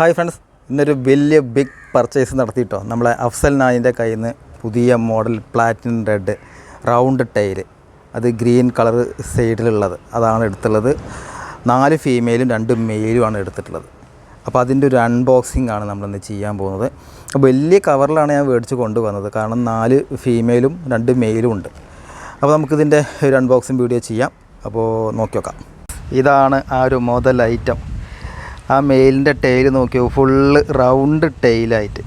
Hi friends ഇന്നൊരു വലിയ big purchase നടത്തിയിട്ടോ നമ്മളെ അഫ്സൽ നായിന്റെ കയ്യിൽ നിന്ന് പുതിയ model platinum red round tail അത് ഗ്രീൻ കളർ സൈഡിലുള്ളത് അതാണ് എടുത്തുള്ളത്. നാല് ഫീമെയിലും രണ്ട് മെയിലുമാണ് എടുത്തിട്ടുള്ളത്. അപ്പോൾ അതിന്റെ ഒരു അൺബോക്സിംഗ് ആണ് നമ്മളിന്ന് ചെയ്യാൻ പോകുന്നത്. അപ്പോൾ വലിയ കവറിലാണ് ഞാൻ മേടിച്ച് കൊണ്ടുവന്നത്. കാരണം നാല് ഫീമെയിലും രണ്ട് മെയിലും ഉണ്ട്. അപ്പോൾ നമുക്കിതിന്റെ ഒരു അൺബോക്സിംഗ് വീഡിയോ ചെയ്യാം. അപ്പോൾ നോക്കി നോക്കാം. ഇതാണ് ആ ഒരു മുതൽ ഐറ്റം ആ മെയിലിന്റെ ടെയിൽ നോക്കിയോ ഫുള്ള് റൗണ്ട് ടൈലായിട്ട്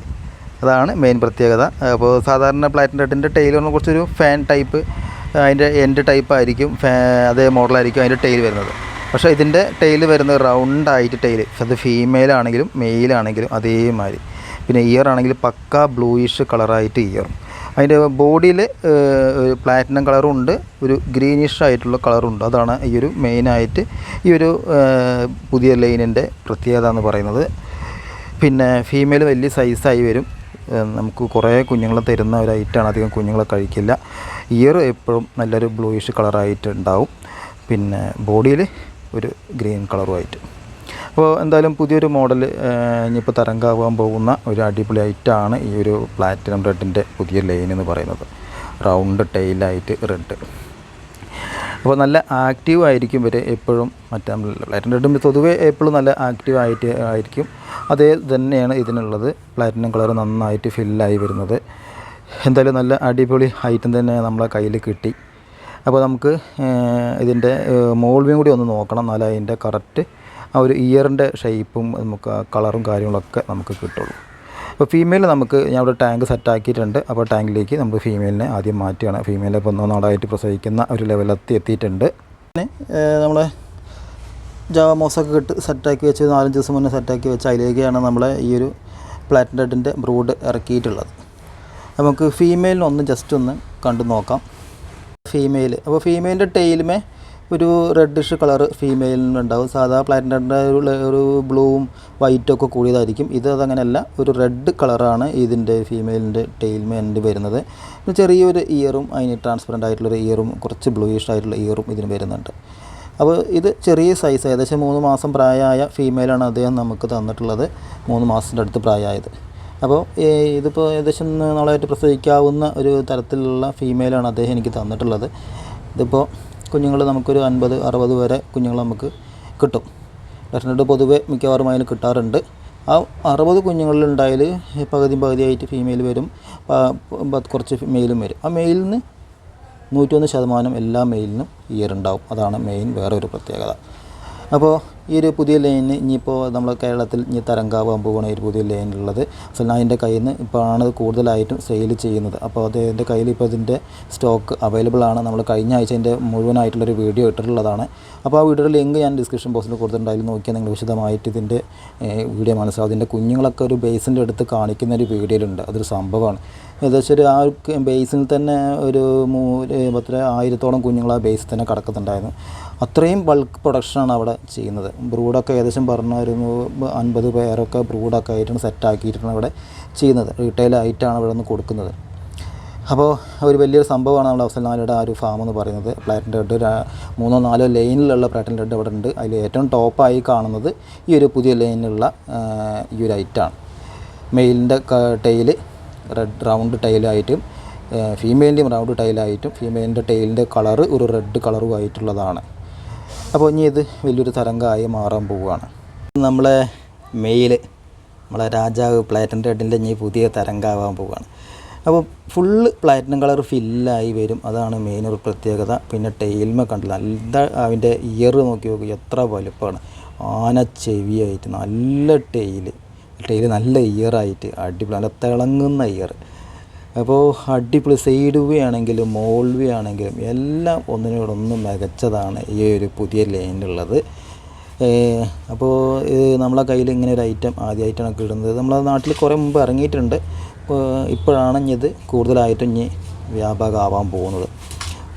അതാണ് മെയിൻ പ്രത്യേകത. അപ്പോൾ സാധാരണ പ്ലാറ്റിൻ റെഡിന്റെ ടെയിൽ പറഞ്ഞാൽ കുറച്ചൊരു ഫാൻ ടൈപ്പ് അതിന്റെ എൻഡ് ടൈപ്പ് ആയിരിക്കും അതേ മോഡലായിരിക്കും അതിന്റെ ടെയിൽ വരുന്നത്. പക്ഷേ ഇതിന്റെ ടെയിൽ വരുന്നത് റൗണ്ടായിട്ട് ടെയിൽ അത് ഫീമെയിൽ ആണെങ്കിലും മെയിൽ ആണെങ്കിലും അതേമാതിരി. പിന്നെ ഇയർ ആണെങ്കിൽ പക്ക ബ്ലൂയിഷ് കളറായിട്ട് ഇയറും അതിന്റെ ബോഡിയിൽ ഒരു പ്ലാറ്റിനം കളറും ഉണ്ട് ഒരു ഗ്രീനിഷ് ആയിട്ടുള്ള കളറും ഉണ്ട് അതാണ് ഈ ഒരു മെയിനായിട്ട് ഈ ഒരു പുതിയ ലൈനിന്റെ പ്രത്യേകത എന്ന് പറയുന്നത്. പിന്നെ ഫീമെയിൽ വലിയ സൈസായി വരും. നമുക്ക് കുറേ കുഞ്ഞുങ്ങൾ തരുന്ന ഒരു ഐറ്റമാണ് അധികം കുഞ്ഞുങ്ങളെ കഴിക്കില്ല. ഇയർ എപ്പോഴും നല്ലൊരു ബ്ലൂയിഷ് കളറായിട്ട് ഉണ്ടാവും. പിന്നെ ബോഡിയിൽ ഒരു ഗ്രീൻ കളറുമായിട്ട് അപ്പോൾ എന്തായാലും പുതിയൊരു മോഡൽ ഇനിയിപ്പോൾ തരംഗാവാൻ പോകുന്ന ഒരു അടിപൊളി ഐറ്റാണ് ഈ ഒരു പ്ലാറ്റിനം റെഡിന്റെ പുതിയ ലൈൻ എന്ന് പറയുന്നത്. റൗണ്ട് ടൈലായിട്ട് റെഡ്. അപ്പോൾ നല്ല ആക്റ്റീവ് ആയിരിക്കും ഇവർ എപ്പോഴും മറ്റേ പ്ലാറ്റിനം റെഡും പൊതുവേ എപ്പോഴും നല്ല ആക്റ്റീവ് ആയിട്ട് ആയിരിക്കും. അതേ തന്നെയാണ് ഇതിനുള്ളത്. പ്ലാറ്റിനം കളർ നന്നായിട്ട് ഫില്ലായി വരുന്നത്. എന്തായാലും നല്ല അടിപൊളി ഐറ്റം തന്നെ നമ്മളെ കയ്യിൽ കിട്ടി. അപ്പോൾ നമുക്ക് ഇതിന്റെ മോൾവിയും കൂടി ഒന്ന് നോക്കണം. എന്നാലേ അതിന്റെ കറക്റ്റ് ആ ഒരു ഇയറിന്റെ ഷേപ്പും നമുക്ക് ആ കളറും കാര്യങ്ങളൊക്കെ നമുക്ക് കിട്ടുള്ളൂ. അപ്പോൾ ഫീമെയിൽ നമുക്ക് ഞാൻ ഇവിടെ ടാങ്ക് സെറ്റാക്കിയിട്ടുണ്ട് അപ്പോൾ ടാങ്കിലേക്ക് നമ്മൾ ഫീമെയിലിനെ ആദ്യം മാറ്റുകയാണ്. ഫീമെയിലെ ഇപ്പോൾ ഒന്നാടായിട്ട് പ്രസവിക്കുന്ന ഒരു ലെവലെത്തി എത്തിയിട്ടുണ്ട്. പിന്നെ നമ്മളെ ജാവമോസൊക്കെ കിട്ട് സെറ്റാക്കി വെച്ച് നാലഞ്ച് ദിവസം മുന്നേ സെറ്റാക്കി വെച്ച് അതിലേക്കാണ് നമ്മളെ ഈ ഒരു പ്ലാറ്റിന്റെ ബ്രൂഡ് ഇറക്കിയിട്ടുള്ളത്. നമുക്ക് ഫീമെയിലിനൊന്ന് ജസ്റ്റ് ഒന്ന് കണ്ടു നോക്കാം. ഫീമെയിൽ അപ്പോൾ ഫീമെയിലിന്റെ ടെയിലുമേ ഒരു റെഡിഷ് കളർ ഫീമെയിലിന് ഉണ്ടാവും സാധാ പ്ലാറ്റിന്റെ ഒരു ബ്ലൂവും വൈറ്റും ഒക്കെ കൂടിയതായിരിക്കും. ഇത് അതങ്ങനെയല്ല ഒരു റെഡ് കളറാണ് ഇതിന്റെ ഫീമെയിലിന്റെ ടെയിൽമെന്റ് വരുന്നത്. ചെറിയൊരു ഇയറും അതിന് ട്രാൻസ്പെറന്റ് ആയിട്ടുള്ളൊരു ഇയറും കുറച്ച് ബ്ലൂയിഷ് ആയിട്ടുള്ള ഇയറും ഇതിന് വരുന്നുണ്ട്. അപ്പോൾ ഇത് ചെറിയ സൈസ് ഏകദേശം മൂന്ന് മാസം പ്രായമായ ഫീമെയിലാണ് അദ്ദേഹം നമുക്ക് തന്നിട്ടുള്ളത്. മൂന്ന് മാസത്തിന്റെ അടുത്ത് പ്രായമായത്. അപ്പോൾ ഇതിപ്പോൾ ഏകദേശം നാളായിട്ട് പ്രസവിക്കാവുന്ന ഒരു തരത്തിലുള്ള ഫീമെയിലാണ് അദ്ദേഹം എനിക്ക് തന്നിട്ടുള്ളത്. ഇതിപ്പോൾ കുഞ്ഞുങ്ങൾ നമുക്കൊരു അൻപത് അറുപത് വരെ കുഞ്ഞുങ്ങൾ നമുക്ക് കിട്ടും. ഡെഫിനറ്റ് പൊതുവേ മിക്കവാറും അതിന് കിട്ടാറുണ്ട്. ആ അറുപത് കുഞ്ഞുങ്ങളിലുണ്ടായാൽ പകുതി പകുതിയായിട്ട് ഫീമെയിൽ വരും. കുറച്ച് മെയിലും വരും. ആ മെയിലിൽ നിന്ന് നൂറ്റൊന്ന് ശതമാനം എല്ലാ മെയിലിനും ഇയർ ഉണ്ടാവും. അതാണ് മെയിൻ വേറെ ഒരു പ്രത്യേകത. അപ്പോൾ ഈ ഒരു പുതിയ ലൈനിന് ഇനിയിപ്പോൾ നമ്മൾ കേരളത്തിൽ ഇനി തരംഗാവാൻ പോകുന്ന ഒരു പുതിയ ലൈനിലുള്ളത് സൽനായിന്റെ കയ്യിൽ നിന്ന് ഇപ്പോൾ ആണ് കൂടുതലായിട്ടും സെയിൽ ചെയ്യുന്നത്. അപ്പോൾ അദ്ദേഹത്തിന്റെ കയ്യിൽ ഇപ്പോൾ ഇതിന്റെ സ്റ്റോക്ക് അവൈലബിൾ ആണ്. നമ്മൾ കഴിഞ്ഞ ആഴ്ച അതിന്റെ മുഴുവനായിട്ടുള്ളൊരു വീഡിയോ ഇട്ടിട്ടുള്ളതാണ്. അപ്പോൾ ആ വീഡിയോയുടെ ലിങ്ക് ഞാൻ ഡിസ്ക്രിപ്ഷൻ ബോക്സിൽ കൊടുത്തിട്ടുണ്ട്. അതിൽ നോക്കിയാൽ നിങ്ങൾ വിശദമായിട്ട് ഇതിന്റെ വീഡിയോ മനസ്സിലാവും. അതിന്റെ കുഞ്ഞുങ്ങളൊക്കെ ഒരു ബേസിന്റെ അടുത്ത് കാണിക്കുന്ന ഒരു വീഡിയോയിലുണ്ട് അതൊരു സംഭവമാണ് ഏകദേശം ഒരു ആ ബേസിൽ തന്നെ ഒരു മൂ പത്ര ആയിരത്തോളം കുഞ്ഞുങ്ങൾ ആ ബേസിൽ തന്നെ കിടക്കുന്നുണ്ടായിരുന്നു. അത്രയും ബൾക്ക് പ്രൊഡക്ഷനാണ് അവിടെ ചെയ്യുന്നത്. ബ്രൂഡൊക്കെ ഏകദേശം പറഞ്ഞു വരുമ്പോൾ നൂ- അൻപത് പേരൊക്കെ ബ്രൂഡൊക്കെ ആയിട്ടാണ് സെറ്റാക്കിയിട്ടാണ് അവിടെ ചെയ്യുന്നത്. റീറ്റെയിൽ ആയിട്ടാണ് ഇവിടെ നിന്ന് കൊടുക്കുന്നത്. അപ്പോൾ ഒരു വലിയൊരു സംഭവമാണ് നമ്മുടെ അവസാന നാലിയുടെ ആ ഒരു ഫാം എന്ന് പറയുന്നത്. പ്ലാറ്റിൻ റെഡ് മൂന്നോ നാലോ ലൈനിലുള്ള പ്ലാറ്റിൻ റെഡ് അവിടെ ഉണ്ട്. അതിൽ ഏറ്റവും ടോപ്പായി കാണുന്നത് ഈ ഒരു പുതിയ ലൈനിലുള്ള ഈ ഒരു ഐറ്റാണ് മെയിലിന്റെ ടൈൽ റെഡ് റൗണ്ട് ടൈലായിട്ടും ഫീമെയിലിന്റെയും റൗണ്ട് ടൈലായിട്ടും ഫീമെയിലിന്റെ ടൈലിന്റെ കളറ് ഒരു റെഡ് കളറുമായിട്ടുള്ളതാണ് അപ്പോൾ ഇനി ഇത് വലിയൊരു തരംഗമായി മാറാൻ പോവുകയാണ്. നമ്മളെ മെയിൽ നമ്മളെ രാജാവ് പ്ലാറ്റിനം റെഡിന്റെ ഇനി പുതിയ തരംഗമാവാൻ പോവുകയാണ്. അപ്പോൾ ഫുള്ള് പ്ലാറ്റിനം കളർ ഫില്ലായി വരും. അതാണ് മെയിൻ ഒരു പ്രത്യേകത. പിന്നെ ടെയിൽമ കണ്ടില്ല. നല്ല അതിന്റെ ഇയർ നോക്കി നോക്കി എത്ര വലുപ്പമാണ്. ആന ചെവിയായിട്ട് നല്ല ടെയിൽ ടെയിൽ നല്ല ഇയറായിട്ട് അടിപൊളി നല്ല തിളങ്ങുന്ന ഇയർ അപ്പോൾ അടിപൊളി സൈഡ് വേ ആണെങ്കിലും മോൾ വേ ആണെങ്കിലും എല്ലാം ഒന്നിനോടൊന്നും മികച്ചതാണ് ഈ ഒരു പുതിയ ലൈനിലുള്ളത് അപ്പോൾ നമ്മളെ കയ്യിൽ ഇങ്ങനെ ഒരു ഐറ്റം ആദ്യമായിട്ടാണ് കിട്ടുന്നത് നമ്മളെ നാട്ടിൽ കുറേ മുമ്പ് ഇറങ്ങിയിട്ടുണ്ട്. ഇത് കൂടുതലായിട്ടും ഇനി വ്യാപകമാവാൻ പോകുന്നത്.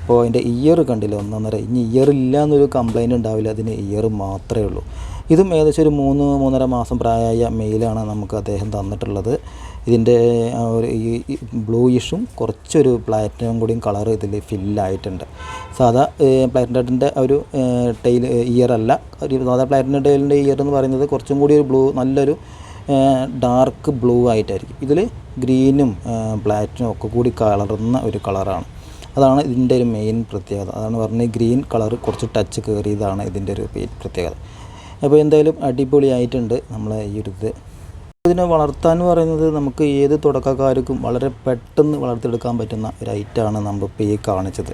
അപ്പോൾ അതിന്റെ ഇയർ കണ്ടില്ല? ഒന്നൊന്നര ഇനി ഇയർ ഇല്ല എന്നൊരു കംപ്ലൈന്റ് ഉണ്ടാവില്ല. അതിന് ഇയർ മാത്രമേ ഉള്ളൂ. ഇതും ഏകദേശം ഒരു മൂന്ന് മൂന്നര മാസം പ്രായമായ മെയിലാണ് നമുക്ക് അദ്ദേഹം തന്നിട്ടുള്ളത്. ഇതിന്റെ ഒരു ഈ ബ്ലൂയിഷും കുറച്ചൊരു പ്ലാറ്റിനും കൂടിയും കളർ ഇതിൽ ഫില്ലായിട്ടുണ്ട് സാധാ പ്ലാറ്റിന്റെ ഒരു ടൈൽ ഇയർ അല്ല. ഒരു സാധാ പ്ലാറ്റിനം ടൈലിന്റെ ഇയർ എന്ന് പറയുന്നത് കുറച്ചും കൂടി ഒരു ബ്ലൂ നല്ലൊരു ഡാർക്ക് ബ്ലൂ ആയിട്ടായിരിക്കും. ഇതിൽ ഗ്രീനും പ്ലാറ്റിനും ഒക്കെ കൂടി കലർന്ന ഒരു കളറാണ് അതാണ് ഇതിന്റെ ഒരു മെയിൻ പ്രത്യേകത. അതാണ് പറഞ്ഞത് ഗ്രീൻ കളർ കുറച്ച് ടച്ച് കയറിയതാണ് ഇതിന്റെ ഒരു പ്രത്യേകത. അപ്പോൾ എന്തായാലും അടിപൊളിയായിട്ടുണ്ട് നമ്മളെ ഈ ഒരു ഇത്. ഇതിനെ വളർത്താൻ എന്ന് പറയുന്നത് നമുക്ക് ഏത് തുടക്കക്കാർക്കും വളരെ പെട്ടെന്ന് വളർത്തിയെടുക്കാൻ പറ്റുന്ന ഒരു ഐറ്റമാണ് നമ്മളിപ്പോൾ ഈ കാണിച്ചത്.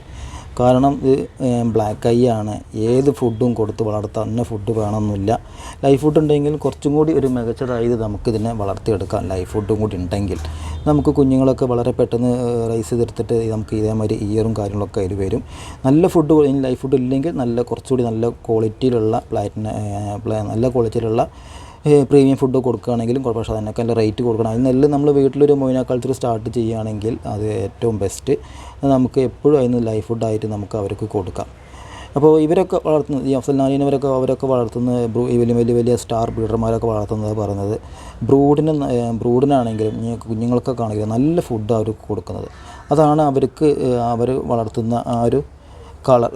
കാരണം ഇത് ബ്ലാക്ക് ഐ ആണ്. ഏത് ഫുഡും കൊടുത്ത് വളർത്താൻ ഇന്ന ഫുഡ് വേണമെന്നില്ല. ലൈഫ് ഫുഡ് ഉണ്ടെങ്കിൽ കുറച്ചും കൂടി ഒരു മികച്ചതായത് നമുക്കിതിനെ വളർത്തിയെടുക്കാം ലൈഫ് ഫുഡും കൂടി ഉണ്ടെങ്കിൽ. നമുക്ക് കുഞ്ഞുങ്ങളൊക്കെ വളരെ പെട്ടെന്ന് റൈസ് ചെയ്തെടുത്തിട്ട് നമുക്ക് ഇതേമാതിരി ഇയറും കാര്യങ്ങളൊക്കെ അതിൽ വരും. നല്ല ഫുഡ് ലൈഫ് ഫുഡ് ഇല്ലെങ്കിൽ നല്ല കുറച്ചുകൂടി നല്ല ക്വാളിറ്റിയിലുള്ള പ്ലാറ്റിന നല്ല ക്വാളിറ്റിയിലുള്ള പ്രീമിയം ഫുഡ് കൊടുക്കുകയാണെങ്കിലും കുഴപ്പം പക്ഷേ അതിനൊക്കെ റേറ്റ് കൊടുക്കണം. നെല്ല് നമ്മൾ വീട്ടിലൊരു മൊയിനാക്കാലത്തിൽ സ്റ്റാർട്ട് ചെയ്യുകയാണെങ്കിൽ അത് ഏറ്റവും ബെസ്റ്റ് നമുക്ക് എപ്പോഴും അതിന് ലൈഫ് ഫുഡായിട്ട് നമുക്ക് അവർക്ക് കൊടുക്കാം. അപ്പോൾ ഇവരൊക്കെ വളർത്തുന്നത് ഈ അഫ്സൽ നാനീനവരൊക്കെ അവരൊക്കെ വളർത്തുന്ന ബ്രൂ ഈ വലിയ വലിയ വലിയ സ്റ്റാർ ബ്രീഡർമാരൊക്കെ വളർത്തുന്നത് പറയുന്നത്. ബ്രൂഡിന് ബ്രൂഡിനാണെങ്കിലും കുഞ്ഞുങ്ങൾക്കൊക്കെ ആണെങ്കിലും നല്ല ഫുഡ് അവർക്ക് കൊടുക്കുന്നത്. അതാണ് അവർക്ക് അവർ വളർത്തുന്ന ആ ഒരു കളർ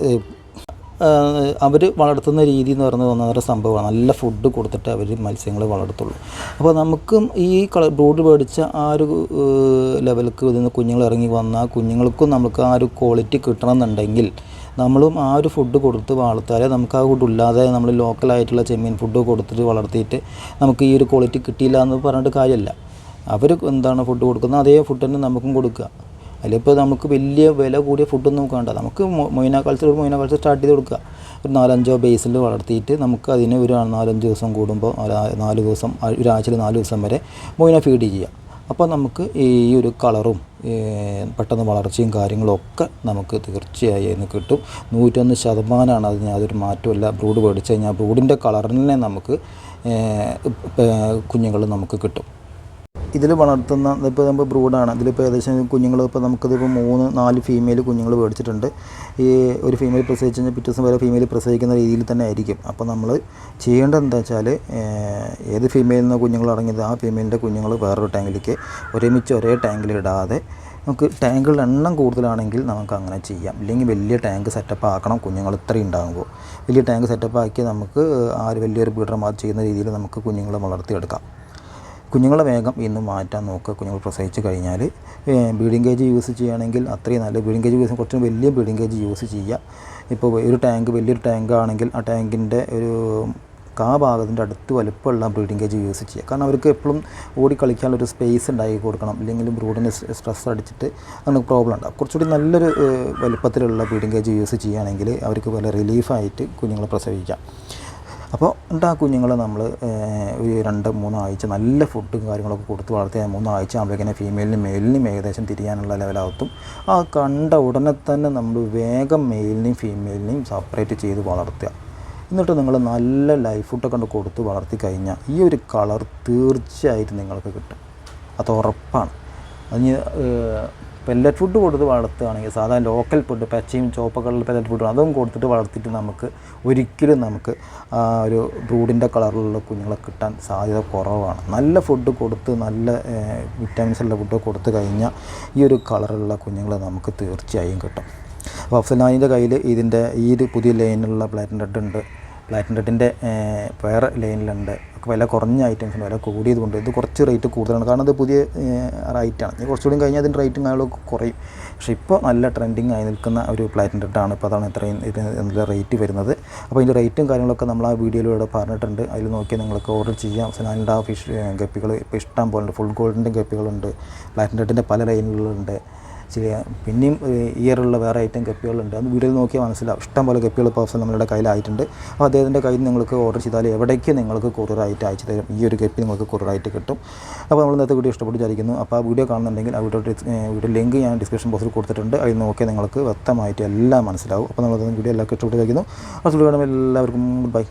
അവർ വളർത്തുന്ന രീതി എന്ന് പറയുന്നത് ഒന്നര സംഭവമാണ്. നല്ല ഫുഡ് കൊടുത്തിട്ട് അവർ മത്സ്യങ്ങൾ വളർത്തുള്ളൂ. അപ്പോൾ നമുക്കും ഈ കള ബ്രൂഡ് മേടിച്ച ആ ഒരു ലെവലിലേക്ക് നിന്ന് കുഞ്ഞുങ്ങൾ ഇറങ്ങി വന്നാൽ കുഞ്ഞുങ്ങൾക്കും നമുക്ക് ആ ഒരു ക്വാളിറ്റി കിട്ടണമെന്നുണ്ടെങ്കിൽ നമ്മളും ആ ഒരു ഫുഡ് കൊടുത്ത് വളർത്താതെ നമുക്ക് ആ ഫുഡ് ഇല്ലാതെ നമ്മൾ ലോക്കലായിട്ടുള്ള ചെമ്മീൻ ഫുഡ് കൊടുത്തിട്ട് വളർത്തിയിട്ട് നമുക്ക് ഈ ഒരു ക്വാളിറ്റി കിട്ടിയില്ല എന്ന് പറഞ്ഞിട്ട് കാര്യമല്ല അവർ എന്താണ് ഫുഡ് കൊടുക്കുന്നത്? അതേ ഫുഡ് തന്നെ നമുക്കും കൊടുക്കുക. അതിലിപ്പോൾ നമുക്ക് വലിയ വില കൂടിയ ഫുഡൊന്നും നമുക്ക് വേണ്ട നമുക്ക് മൊയ്ന കൾച്ചർ ഒരു മൊയ്ന കൾച്ചർ സ്റ്റാർട്ട് ചെയ്ത് കൊടുക്കുക. ഒരു നാലഞ്ചോ ബേസിൽ വളർത്തിയിട്ട് നമുക്ക് അതിന് ഒരു നാലഞ്ച് ദിവസം കൂടുമ്പോൾ നാല് ദിവസം ഒരാഴ്ചയിൽ നാല് ദിവസം വരെ മൊയ്ന ഫീഡ് ചെയ്യുക. അപ്പോൾ നമുക്ക് ഈ ഒരു കളറും പെട്ടെന്ന് വളർച്ചയും കാര്യങ്ങളൊക്കെ നമുക്ക് തീർച്ചയായും അതിന് കിട്ടും. നൂറ്റൊന്ന് ശതമാനമാണ് അതിന് അതൊരു മാറ്റമില്ല ബ്രൂഡ് മേടിച്ച് കഴിഞ്ഞാൽ ബ്രൂഡിന്റെ കളറിനെ നമുക്ക് കുഞ്ഞുങ്ങൾ നമുക്ക് കിട്ടും. ഇതിൽ വളർത്തുന്ന ഇതിപ്പോൾ നമ്മൾ ബ്രൂഡാണ്. ഇതിലിപ്പോൾ ഏകദേശം കുഞ്ഞുങ്ങൾ ഇപ്പോൾ നമുക്കിതിപ്പോൾ മൂന്ന് നാല് ഫീമെയിൽ കുഞ്ഞുങ്ങൾ മേടിച്ചിട്ടുണ്ട്. ഈ ഒരു ഫീമെയിൽ പ്രസവിച്ച് കഴിഞ്ഞാൽ പിറ്റേ ദിവസം വരെ ഫീമെയിൽ പ്രസവിക്കുന്ന രീതിയിൽ തന്നെ ആയിരിക്കും. അപ്പോൾ നമ്മൾ ചെയ്യേണ്ടത് എന്താ വെച്ചാൽ ഏത് ഫീമെയിൽ നിന്ന് കുഞ്ഞുങ്ങൾ അടങ്ങിയത് ആ ഫീമെയിലിന്റെ കുഞ്ഞുങ്ങൾ വേറൊരു ടാങ്കിലേക്ക് ഒരുമിച്ച് ഒരേ ടാങ്കിൽ ഇടാതെ നമുക്ക് ടാങ്കുകളുടെ എണ്ണം കൂടുതലാണെങ്കിൽ നമുക്ക് അങ്ങനെ ചെയ്യാം. ഇല്ലെങ്കിൽ വലിയ ടാങ്ക് സെറ്റപ്പ് ആക്കണം കുഞ്ഞുങ്ങൾ ഇത്രയും ഉണ്ടാകുമ്പോൾ വലിയ ടാങ്ക് സെറ്റപ്പ് ആക്കി നമുക്ക് ആ ഒരു വലിയൊരു ബീഡർമാർ ചെയ്യുന്ന രീതിയിൽ നമുക്ക് കുഞ്ഞുങ്ങളെ വളർത്തിയെടുക്കാം. കുഞ്ഞുങ്ങളെ വേഗം ഇന്ന് മാറ്റാൻ നോക്കുക കുഞ്ഞുങ്ങൾ പ്രസവിച്ച് കഴിഞ്ഞാൽ ബീഡിങ് കേജ് യൂസ് ചെയ്യുകയാണെങ്കിൽ അത്രയും നല്ല ബീഡിങ് കേജ് യൂസ് കുറച്ചും വലിയ ബീഡിങ് കേജ് യൂസ് ചെയ്യുക. ഇപ്പോൾ ഒരു ടാങ്ക് വലിയൊരു ടാങ്ക് ആണെങ്കിൽ ആ ടാങ്കിന്റെ ഒരു കാ ഭാഗത്തിന്റെ അടുത്ത് വലുപ്പമുള്ള ബ്രീഡിംഗ് കേജ് യൂസ് ചെയ്യുക. കാരണം അവർക്ക് എപ്പോഴും ഓടി കളിക്കാനുള്ളൊരു സ്പേസ് ഉണ്ടാക്കി കൊടുക്കണം. അല്ലെങ്കിൽ ബ്രൂഡിന് സ്ട്രെസ് അടിച്ചിട്ട് അങ്ങനെ പ്രോബ്ലം ഉണ്ടാകും കുറച്ചുകൂടി നല്ലൊരു വലുപ്പത്തിലുള്ള ബ്രീഡിംഗ് കേജ് യൂസ് ചെയ്യുകയാണെങ്കിൽ അവർക്ക് വളരെ റിലീഫായിട്ട് കുഞ്ഞുങ്ങളെ പ്രസവിക്കാം. അപ്പോൾ എന്നിട്ട് ആ കുഞ്ഞുങ്ങളെ നമ്മൾ ഒരു രണ്ട് മൂന്നാഴ്ച നല്ല ഫുഡും കാര്യങ്ങളൊക്കെ കൊടുത്ത് വളർത്തി മൂന്നാഴ്ച ആകുമ്പോഴേക്കും ഫീമെയിലിനും മെയിലിനും ഏകദേശം തിരിയാനുള്ള ലെവലാകത്തും ആ കണ്ട ഉടനെ തന്നെ നമ്മൾ വേഗം മെയിലിനെയും ഫീമെയിലിനെയും സെപ്പറേറ്റ് ചെയ്ത് വളർത്തുക. എന്നിട്ട് നിങ്ങൾ നല്ല ലൈഫ് ഫുഡൊക്കെ കൊണ്ട് കൊടുത്ത് വളർത്തി കഴിഞ്ഞാൽ ഈ ഒരു കളർ തീർച്ചയായിട്ടും നിങ്ങൾക്ക് കിട്ടും. അത് ഉറപ്പാണ്. അതിന് പെല്ലറ്റ് ഫുഡ് കൊടുത്ത് വളർത്തുകയാണെങ്കിൽ സാധാരണ ലോക്കൽ ഫുഡ് പച്ചയും ചുവപ്പക്കളറിൽ പെല്ലറ്റ് ഫുഡ് അതും കൊടുത്തിട്ട് വളർത്തിയിട്ട് നമുക്ക് ഒരിക്കലും നമുക്ക് ഒരു ബ്രൂഡിന്റെ കളറിലുള്ള കുഞ്ഞുങ്ങളെ കിട്ടാൻ സാധ്യത കുറവാണ്. നല്ല ഫുഡ് കൊടുത്ത് നല്ല വിറ്റാമിൻസ് ഉള്ള ഫുഡ് കൊടുത്തു കഴിഞ്ഞാൽ ഈ ഒരു കളറുള്ള കുഞ്ഞുങ്ങളെ നമുക്ക് തീർച്ചയായും കിട്ടും. അപ്പോൾ അഫ്സലാനിന്റെ കയ്യിൽ ഇതിന്റെ ഈ ഒരു പുതിയ ലൈനിലുള്ള പ്ലാറ്റിൻ റെഡ് ഉണ്ട്. പ്ലാറ്റിൻ റെഡിന്റെ വേറെ ലൈനിലുണ്ട് ഒക്കെ വില കുറഞ്ഞ ഐറ്റംസ് വില കൂടിയത് കൊണ്ട് ഇത് കുറച്ച് റേറ്റ് കൂടുതലാണ്. കാരണം ഇത് പുതിയ റൈറ്റാണ് ഇനി കുറച്ചുകൂടി കഴിഞ്ഞാൽ അതിന്റെ റേറ്റും കാര്യങ്ങളൊക്കെ കുറയും. പക്ഷേ ഇപ്പോൾ നല്ല ട്രെൻഡിങ് ആയി നിൽക്കുന്ന ഒരു പ്ലാറ്റിൻ ആണ് ഇപ്പോൾ അതാണ് ഇത്രയും ഇത് ഇതിന്റെ റേറ്റ് വരുന്നത്. അപ്പോൾ ഇതിന്റെ റേറ്റും കാര്യങ്ങളൊക്കെ നമ്മൾ ആ വീഡിയോയിലൂടെ പറഞ്ഞിട്ടുണ്ട്. അതിൽ നോക്കി നിങ്ങൾക്ക് ഓർഡർ ചെയ്യാം. അഫ്സലാനിന്റെ ആ ഫിഷ് ഗപ്പികൾ ഇപ്പോൾ ഇഷ്ടം പോലെ ഫുൾ ഗോൾഡിന്റെ ഗപ്പികളുണ്ട്. പ്ലാറ്റിൻ റെഡിന്റെ പല ലൈനുകളുണ്ട് ശരി പിന്നെയും ഇയറുള്ള വേറെ ഐറ്റം കപ്പികളുണ്ട്. അത് വീഡിയോയിൽ നോക്കിയാൽ മനസ്സിലാവും. ഇഷ്ടം പോലെ കപ്പികൾ ഇപ്പോൾ നമ്മളുടെ കയ്യിലായിട്ടുണ്ട്. അപ്പോൾ അദ്ദേഹത്തിന്റെ കയ്യിൽ നിങ്ങൾക്ക് ഓർഡർ ചെയ്താൽ എവിടേക്ക് നിങ്ങൾക്ക് കൊറിയറായിട്ട് അയച്ചു തരും? ഈ ഒരു കപ്പി നിങ്ങൾക്ക് കൊറിയറായിട്ട് കിട്ടും. അപ്പോൾ നമ്മൾ ഇന്നത്തെ വീഡിയോ ഇഷ്ടപ്പെട്ട് വിചാരിക്കുന്നു. അപ്പോൾ ആ വീഡിയോ കാണുന്നുണ്ടെങ്കിൽ ആ വീഡിയോ വീഡിയോ ലിങ്ക് ഞാൻ ഡിസ്ക്രിപ്ഷൻ ബോക്സിൽ കൊടുത്തിട്ടുണ്ട്. അതിൽ നോക്കിയാൽ നിങ്ങൾക്ക് വ്യക്തമായിട്ട് എല്ലാം മനസ്സിലാവും. അപ്പോൾ നമ്മൾ വീഡിയോ എല്ലാവർക്കും ഇഷ്ടപ്പെട്ട് വിചാരിക്കുന്നു. അപ്പോൾ വീഡിയോ എല്ലാവർക്കും ബൈ